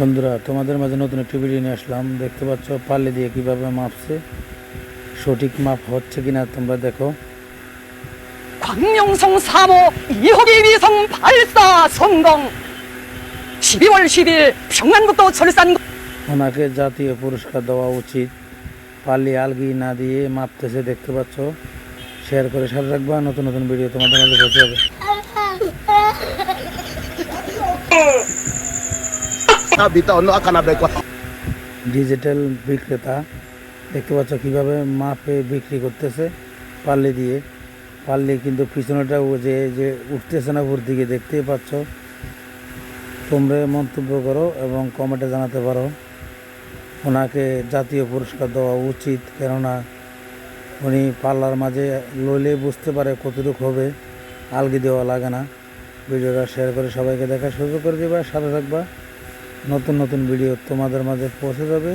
বন্ধুরা তোমাদের মাঝে নতুন একটি ভিডিও নিয়ে আসলাম দেখতে পাচ্ছ পাল্লি দিয়ে কিভাবে মাপছে সঠিক মাপ হচ্ছে কিনা তোমরা দেখো 광명성 3호 2호기 위성 발사 성공 12월 10일 평안북도 철산 ওনাকে জাতীয় পুরস্কার দেওয়া উচিত পাল্লি আলগি না দিয়ে মাপতেছে দেখতে পাচ্ছ শেয়ার করে সাথে রাখবা নতুন নতুন ভিডিও তোমাদের মাঝে পৌঁছে যাবে ডিজিটাল বিক্রেতা, দেখতে পাচ্ছ কীভাবে মাপে বিক্রি করতেছে পাল্লি দিয়ে। পাল্লি কিন্তু পিছনেটা ও যে যে উঠতেছে না উপর দিকে দেখতেই পাচ্ছ। তোমরা মন্তব্য করো এবং কমেন্টে জানাতে পারো। ওনাকে জাতীয় পুরস্কার দেওয়া উচিত, কেননা উনি পাল্লার মাঝে লইলে বুঝতে পারে কতটুকু হবে, আলগি দেওয়া লাগে না। ভিডিওটা শেয়ার করে সবাইকে দেখার সুযোগ করে দিবা, সাথে থাকবা। নতুন নতুন ভিডিও তোমাদের মাঝে পৌঁছে যাবে।